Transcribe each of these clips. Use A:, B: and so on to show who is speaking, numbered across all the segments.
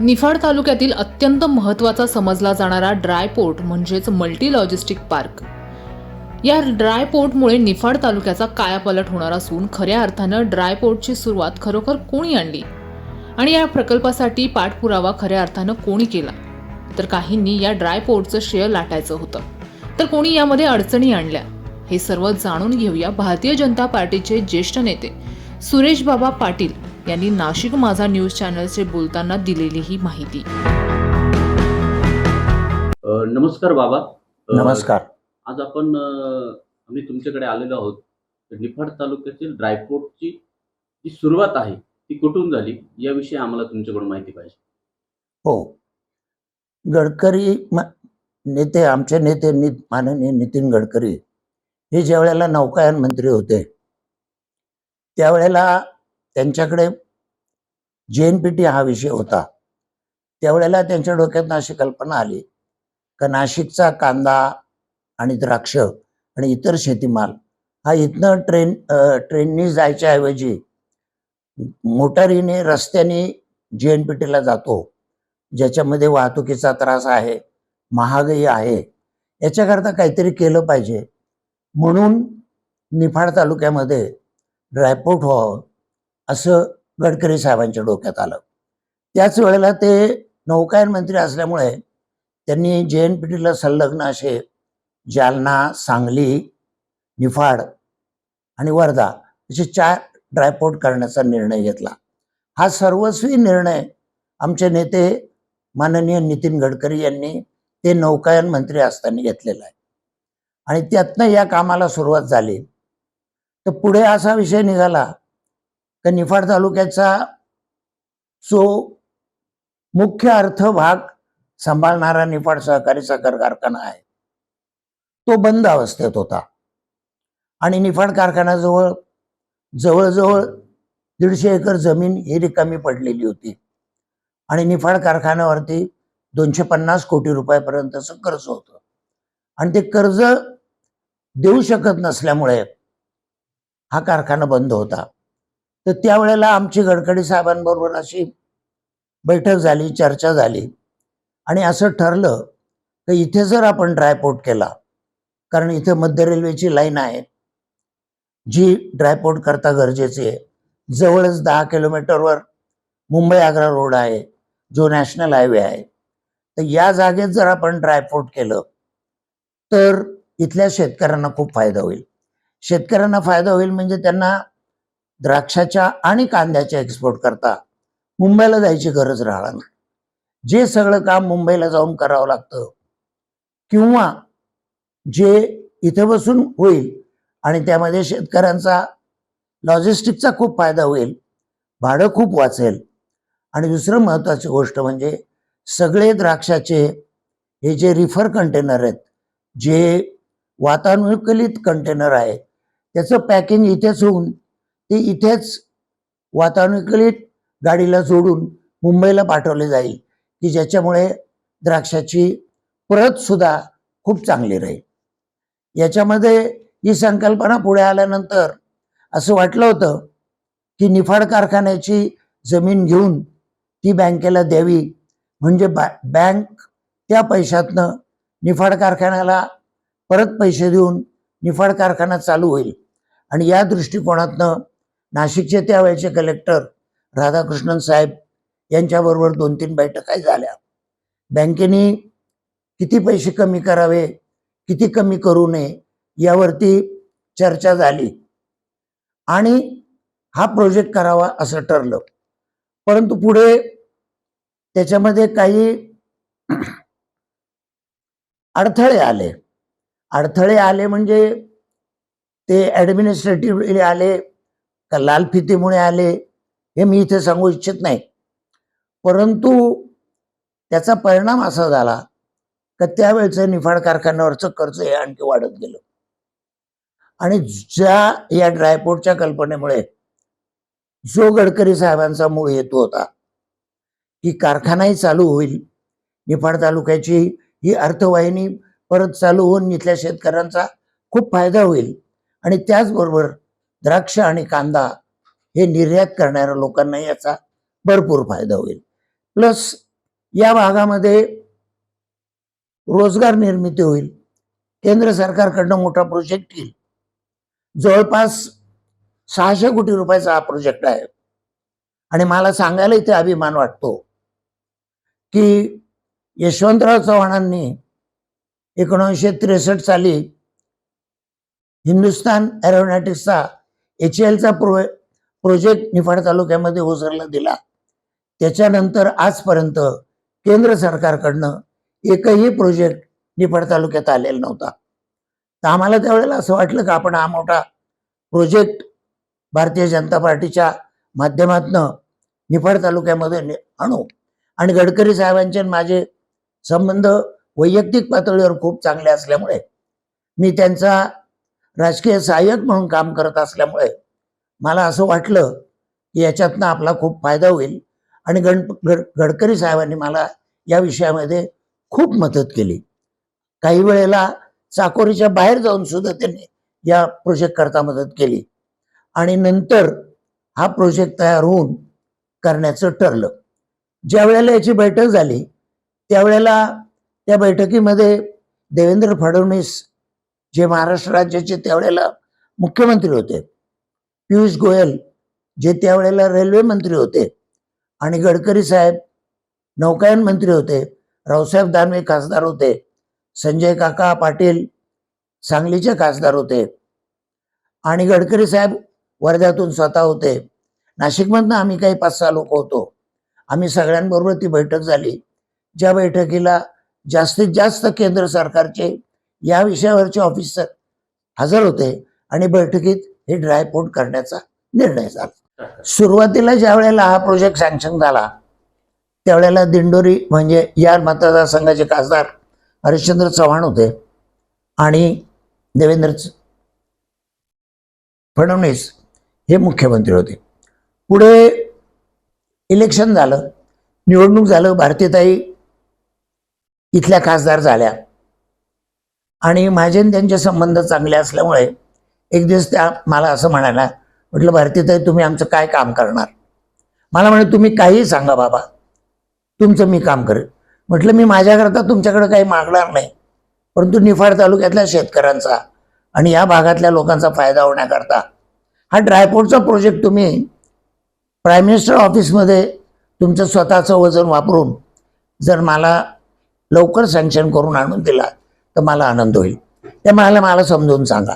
A: निफाड तालुक्यातील अत्यंत महत्त्वाचा समजला जाणारा ड्राय पोर्ट म्हणजेच मल्टी लॉजिस्टिक पार्क. या ड्राय पोर्टमुळे निफाड तालुक्याचा कायापालट होणार असून खऱ्या अर्थानं ड्राय पोर्टची सुरुवात खरोखर कोणी आणली? आणि या प्रकल्पासाठी पाठपुरावा खऱ्या अर्थानं कोणी केला? तर काहींनी या ड्राय पोर्टचं श्रेय लाटायचं होतं. तर कोणी यामध्ये अडचणी आणल्या? हे सर्व जाणून घेऊया भारतीय जनता पार्टीचे ज्येष्ठ नेते सुरेश बाबा पाटील यांनी नाशिक माझा न्यूज चॅनलचे बोलताना दिलेली ही माहिती.
B: नमस्कार बाबा.
C: नमस्कार.
B: आज आपण आम्ही तुमच्याकडे आलेलो आहोत. तर निफाड तालुक्यातील ड्रायपोर्टची जी सुरुवात आहे ती कुठून झाली? याविषयी आम्हाला तुमच्याकडून माहिती पाहिजे.
C: हो. गडकरी नेते आमचे नेते माननीय नितीन गडकरी हे ज्या वेळेला नौकायन मंत्री होते त्यावेळेला त्यांच्याकडे जे एन पी टी हा विषय होता. त्यावेळेला त्यांच्या डोक्यातनं अशी कल्पना आली का नाशिकचा कांदा आणि द्राक्ष आणि इतर शेतीमाल हा इथनं ट्रेन ट्रेननी जायच्या ऐवजी मोटारीने रस्त्याने जे एन पी टीला जातो. ज्याच्यामध्ये वाहतुकीचा त्रास आहे महागाई आहे. याच्याकरता काहीतरी केलं पाहिजे. म्हणून निफाड तालुक्यामध्ये ड्रायपोर्ट व्हावं असं गडकरी साहेबांच्या डोक्यात आलं. त्याच वेळेला ते नौकायन मंत्री असल्यामुळे त्यांनी जे एन पी टीला संलग्न असे जालना सांगली निफाड आणि वर्धा असे चार ड्रायपोर्ट करण्याचा निर्णय घेतला. हा सर्वस्वी निर्णय आमचे नेते माननीय नितीन गडकरी यांनी ते नौकायन मंत्री असताना घेतलेला आहे. आणि त्यातनं या कामाला सुरुवात झाली. तर पुढे असा विषय निघाला का निफाड तालुक्याचा जो मुख्य अर्थ भाग सांभाळणारा निफाड सहकारी साखर कारखाना आहे तो बंद अवस्थेत होता. आणि निफाड कारखान्याजवळ जवळजवळ दीडशे एकर जमीन ही रिकामी पडलेली होती. आणि निफाड कारखान्यावरती दोनशे पन्नास कोटी रुपयापर्यंतचं कर्ज होतं. आणि ते कर्ज देऊ शकत नसल्यामुळे हा कारखाना बंद होता. तर त्यावेळेला आमची गडकरी साहेबांबरोबर अशी बैठक झाली चर्चा झाली. आणि असं ठरलं की इथे जर आपण ड्रायपोर्ट केला कारण इथे मध्य रेल्वेची लाईन आहे जी ड्रायपोर्ट करता गरजेची आहे. जवळच दहा किलोमीटरवर मुंबई आग्रा रोड आहे जो नॅशनल हायवे आहे. तर या जागेत जर आपण ड्रायपोर्ट केलं तर इथल्या शेतकऱ्यांना खूप फायदा होईल. शेतकऱ्यांना फायदा होईल म्हणजे त्यांना द्राक्षाच्या आणि कांद्याच्या एक्सपोर्ट करता मुंबईला जायची गरज राहणार नाही. जे सगळं काम मुंबईला जाऊन करावं लागतं किंवा जे इथे बसून होईल आणि त्यामध्ये शेतकऱ्यांचा लॉजिस्टिकचा खूप फायदा होईल भाडं खूप वाचेल. आणि दुसरं महत्त्वाची गोष्ट म्हणजे सगळे द्राक्षाचे हे जे रिफर कंटेनर आहेत जे वातानुकूलित कंटेनर आहे त्याचं पॅकिंग इथेच होऊन ते इथेच वातानुकूलित गाडीला जोडून मुंबईला पाठवले जाईल की ज्याच्यामुळे द्राक्षाची प्रतसुद्धा खूप चांगली राहील. याच्यामध्ये ही संकल्पना पुढे आल्यानंतर असं वाटलं होतं की निफाड कारखान्याची जमीन घेऊन ती बँकेला द्यावी म्हणजे बॅ बँक त्या पैशातनं निफाड कारखान्याला परत पैसे देऊन निफाड कारखाना चालू होईल. आणि या दृष्टिकोनातनं नाशिकचे त्यावेळेचे कलेक्टर राधाकृष्णन साहेब यांच्याबरोबर दोन तीन बैठकाही झाल्या. बँकेने किती पैसे कमी करावे किती कमी करू नये यावरती चर्चा झाली. आणि हा प्रोजेक्ट करावा असं ठरलं. परंतु पुढे त्याच्यामध्ये काही अडथळे आले. अडथळे आले म्हणजे ते ॲडमिनिस्ट्रेटिव्हली आले का लालफितीमुळे आले हे मी इथे सांगू इच्छित नाही. परंतु त्याचा परिणाम असा झाला का त्यावेळेचं निफाड कारखान्यावरचं कर्ज हे आणखी वाढत गेलं. आणि ज्या या ड्रायपोर्टच्या कल्पनेमुळे जो गडकरी साहेबांचा मूळ हेतू होता की कारखानाही चालू होईल निफाड तालुक्याची ही अर्थवाहिनी परत चालू होऊन इथल्या शेतकऱ्यांचा खूप फायदा होईल. आणि त्याचबरोबर द्राक्ष आणि कांदा हे निर्यात करणाऱ्या लोकांना याचा भरपूर फायदा होईल. प्लस या भागामध्ये रोजगार निर्मिती होईल. केंद्र सरकारकडनं मोठा प्रोजेक्ट येईल. जवळपास सहाशे कोटी रुपयाचा हा प्रोजेक्ट आहे. आणि मला सांगायला इथे अभिमान वाटतो की यशवंतराव चव्हाणांनी एकोणीसशे त्रेसष्ट साली हिंदुस्तान एरोनॉटिक्सचा एच एलचा प्रो प्रोजेक्ट निफाड तालुक्यामध्ये ओझरला दिला. त्याच्यानंतर आजपर्यंत केंद्र सरकारकडनं एकही प्रोजेक्ट निफाड तालुक्यात आलेला नव्हता. तर आम्हाला त्यावेळेला असं वाटलं का आपण हा मोठा प्रोजेक्ट भारतीय जनता पार्टीच्या माध्यमातनं निफाड तालुक्यामध्ये आणू. आणि गडकरी साहेबांचे आणि माझे संबंध वैयक्तिक पातळीवर खूप चांगले असल्यामुळे मी त्यांचा राजकीय सहाय्यक म्हणून काम करत असल्यामुळे मला असं वाटलं की याच्यातनं आपला खूप फायदा होईल. आणि गण गडकरी साहेबांनी मला या विषयामध्ये खूप मदत केली. काही वेळेला चाकोरीच्या बाहेर जाऊन सुद्धा त्यांनी या प्रोजेक्ट करता मदत केली. आणि नंतर हा प्रोजेक्ट तयार होऊन करण्याचं ठरलं. ज्या वेळेला याची बैठक झाली त्यावेळेला त्या बैठकीमध्ये देवेंद्र फडणवीस जे महाराष्ट्र राज्याचे त्यावेळेला मुख्यमंत्री होते. पियुष गोयल जे त्यावेळेला रेल्वे मंत्री होते. आणि गडकरी साहेब नौकायन मंत्री होते. रावसाहेब दानवे खासदार होते. संजय काका पाटील सांगलीचे खासदार होते. आणि गडकरी साहेब वर्ध्यातून स्वतः होते. नाशिकमधनं आम्ही काही पाच सहा लोक होतो. आम्ही सगळ्यांबरोबर ती बैठक झाली. ज्या बैठकीला जास्तीत जास्त केंद्र सरकारचे या विषयावरचे ऑफिसर हजर होते आणि बैठकीत हे ड्रायपोर्ट करण्याचा निर्णय झाला. सुरुवातीला ज्या वेळेला हा प्रोजेक्ट सँक्शन झाला त्यावेळेला दिंडोरी म्हणजे या मतदारसंघाचे खासदार हरिश्चंद्र चव्हाण होते आणि देवेंद्र च- फडणवीस हे मुख्यमंत्री होते. पुढे इलेक्शन झालं निवडणूक झालं भारतीताई इथल्या खासदार झाल्या. आणि माझे त्यांचे संबंध चांगले असल्यामुळे एक दिवस त्या मला असं म्हणायला म्हटलं भारतीताई तुम्ही आमचं काय काम करणार? मला म्हणे तुम्ही काहीही सांगा बाबा. तुमचं मी काम करेन म्हटलं मी माझ्याकरता तुमच्याकडे काही मागणार नाही. परंतु निफाड तालुक्यातल्या शेतकऱ्यांचा आणि या भागातल्या लोकांचा फायदा होण्याकरता हा ड्रायपोर्टचा प्रोजेक्ट तुम्ही प्राईम मिनिस्टर ऑफिसमध्ये तुमचं स्वतःचं वजन वापरून जर मला लवकर सँक्शन करून आणून दिला तर मला आनंद होईल. ते म्हणाले मला समजून सांगा.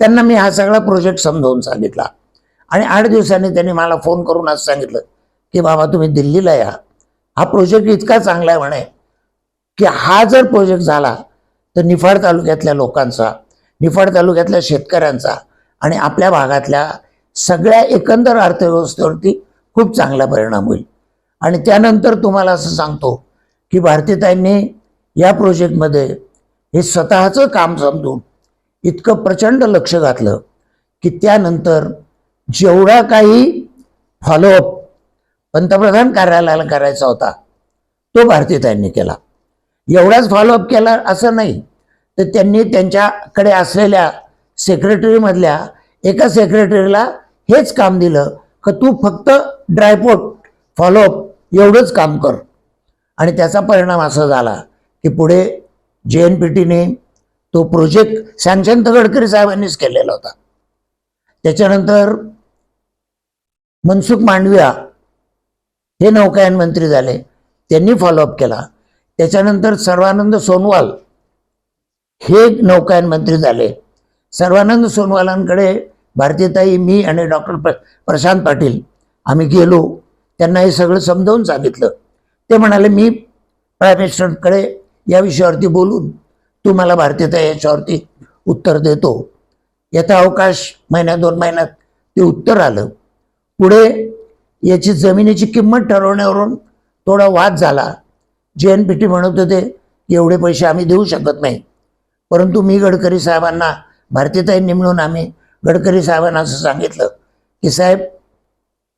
C: त्यांना मी हा सगळा प्रोजेक्ट समजावून सांगितला. आणि आठ दिवसांनी त्यांनी मला फोन करून असं सांगितलं की बाबा तुम्ही दिल्लीला या. हा प्रोजेक्ट इतका चांगला आहे म्हणे की हा जर प्रोजेक्ट झाला तर निफाड तालुक्यातल्या लोकांचा निफाड तालुक्यातल्या शेतकऱ्यांचा आणि आपल्या भागातल्या सगळ्या एकंदर अर्थव्यवस्थेवरती खूप चांगला परिणाम होईल. आणि त्यानंतर तुम्हाला असं सांगतो की भारतीताईंनी या प्रोजेक्टमध्ये हे स्वतःचं काम समजून इतकं प्रचंड लक्ष घातलं की त्यानंतर जेवढा काही फॉलोअप पंतप्रधान कार्यालयाला करायचा होता तो भारतीताईंनी केला. एवढाच फॉलोअप केला असं नाही तर त्यांनी त्यांच्याकडे असलेल्या सेक्रेटरीमधल्या एका सेक्रेटरीला हेच काम दिलं का तू फक्त ड्रायपोर्ट फॉलोअप एवढंच काम कर. आणि त्याचा परिणाम असा झाला की पुढे जे एन पी टीने तो प्रोजेक्ट सँक्शन गडकरी साहेबांनीच केलेला होता. त्याच्यानंतर मनसुख मांडविया हे नौकायन मंत्री झाले. त्यांनी फॉलोअप केला. त्याच्यानंतर सर्वानंद सोनवाल हे नौकायन मंत्री झाले. सर्वानंद सोनवालांकडे भारतीताई मी आणि डॉक्टर प्र प्रशांत पाटील आम्ही गेलो. त्यांना हे सगळं समजावून सांगितलं. ते म्हणाले मी प्राईम मिनिस्टरकडे या विषयावरती बोलून तुम्हाला मला याच्यावरती उत्तर देतो. येता अवकाश महिन्यात दोन महिन्यात ते उत्तर आलं. पुढे याची जमिनीची किंमत ठरवण्यावरून थोडा वाद झाला. जे एन पी टी म्हणत होते एवढे पैसे आम्ही देऊ शकत नाही. परंतु मी गडकरी साहेबांना भारतीताईंनी मिळून आम्ही गडकरी साहेबांना असं सांगितलं की साहेब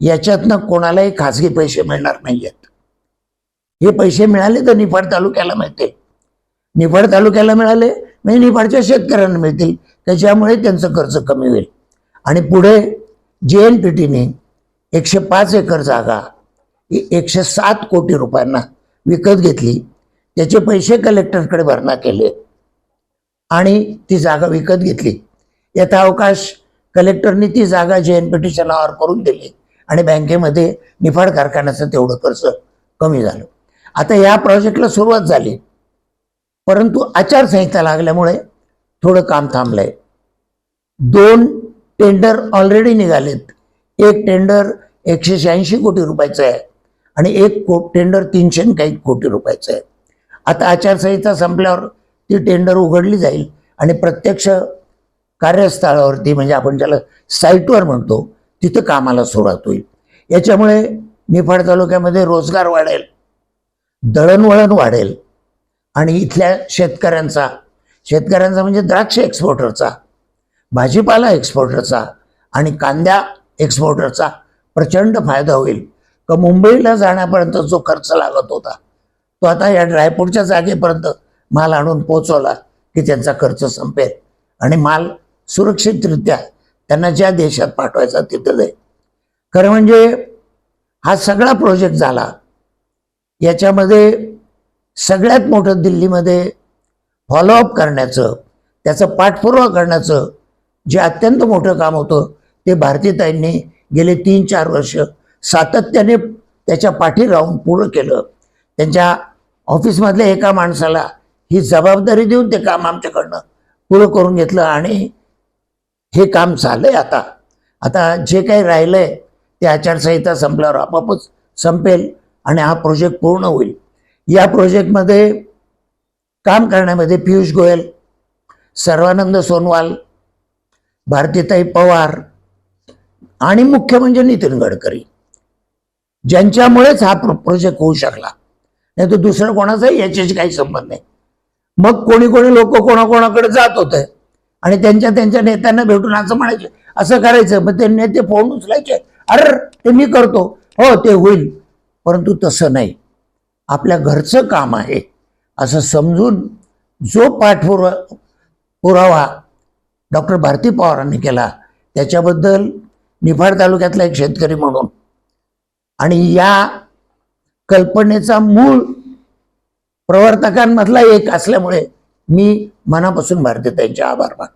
C: याच्यातनं कोणालाही खाजगी पैसे मिळणार नाही आहेत हे पैसे मिळाले तर निफाड तालुक्याला मिळते. निफाड तालुक्याला मिळाले म्हणजे निफाडच्या शेतकऱ्यांना मिळतील. त्याच्यामुळे त्यांचं खर्च कमी होईल. आणि पुढे जे एन पी टीने एकशे पाच एकर जागा ही एकशे सात कोटी रुपयांना विकत घेतली. त्याचे पैसे कलेक्टरकडे भरणा केले आणि ती जागा विकत घेतली. याचा अवकाश कलेक्टरने ती जागा जे एन पी टीच्या नावावर करून दिली आणि बँकेमध्ये निफाड कारखान्याचं तेवढं खर्च कमी झालं. आता या प्रोजेक्टला सुरुवात झाली. परंतु आचारसंहिता लागल्यामुळे थोडं काम थांबलंय. दोन टेंडर ऑलरेडी निघालेत. एक टेंडर एकशे शहाऐंशी कोटी रुपयाचं आहे आणि एक को टेंडर तीनशे काही कोटी रुपयाचं आहे. आता आचारसंहिता संपल्यावर ती टेंडर उघडली जाईल आणि प्रत्यक्ष कार्यस्थळावरती म्हणजे आपण ज्याला साईटवर म्हणतो तिथं कामाला सुरुवात होईल. याच्यामुळे निफाड तालुक्यामध्ये रोजगार वाढेल. दळणवळण वाढेल. आणि इथल्या शेतकऱ्यांचा शेतकऱ्यांचा म्हणजे द्राक्ष एक्सपोर्टरचा भाजीपाला एक्सपोर्टरचा आणि कांद्या एक्सपोर्टरचा प्रचंड फायदा होईल. का मुंबईला जाण्यापर्यंत जो खर्च लागत होता तो आता या ड्रायपोर्टच्या जागेपर्यंत माल आणून पोचवला की त्यांचा खर्च संपेल. आणि माल सुरक्षितरित्या त्यांना ज्या देशात पाठवायचा तिथं जाईल खरं म्हणजे हा सगळा प्रोजेक्ट झाला. याच्यामध्ये सगळ्यात मोठं दिल्लीमध्ये फॉलोअप करण्याचं त्याचं पाठपुरावा करण्याचं जे अत्यंत मोठं काम होतं ते भारतीताईंनी गेले तीन चार वर्ष सातत्याने त्याच्या पाठी राहून पूर्ण केलं. त्यांच्या ऑफिसमधल्या एका माणसाला ही जबाबदारी देऊन ते काम आमच्याकडनं पुरं करून घेतलं आणि हे काम झालंय आता. आता जे काही राहिलंय ते आचारसंहिता संपल्यावर आपापच संपेल. आणि हा प्रोजेक्ट पूर्ण होईल. या प्रोजेक्टमध्ये काम करण्यामध्ये पियुष गोयल सर्वानंद सोनवाल भारतीताई पवार आणि मुख्य म्हणजे नितीन गडकरी. ज्यांच्यामुळेच हा प्रोजेक्ट होऊ शकला. नाही तर दुसरं कोणाचाही याच्याशी काही संबंध नाही. मग कोणी कोणी लोक कोणाकोणाकडे जात होते आणि त्यांच्या त्यांच्या नेत्यांना भेटून असं म्हणायचे असं करायचं. मग ते नेते फोन उचलायचे. अरे ते मी करतो. हो ते होईल. परंतु तसं नाही. आपल्या घरचं काम आहे असं समजून जो पाठपुरा पुरावा डॉक्टर भारती पवारांनी केला त्याच्याबद्दल निफाड तालुक्यातला एक शेतकरी म्हणून. आणि या कल्पनेचा मूळ प्रवर्तकांमधला एक असल्यामुळे मी मनापासून भारतीताईंचे आभार मानतो.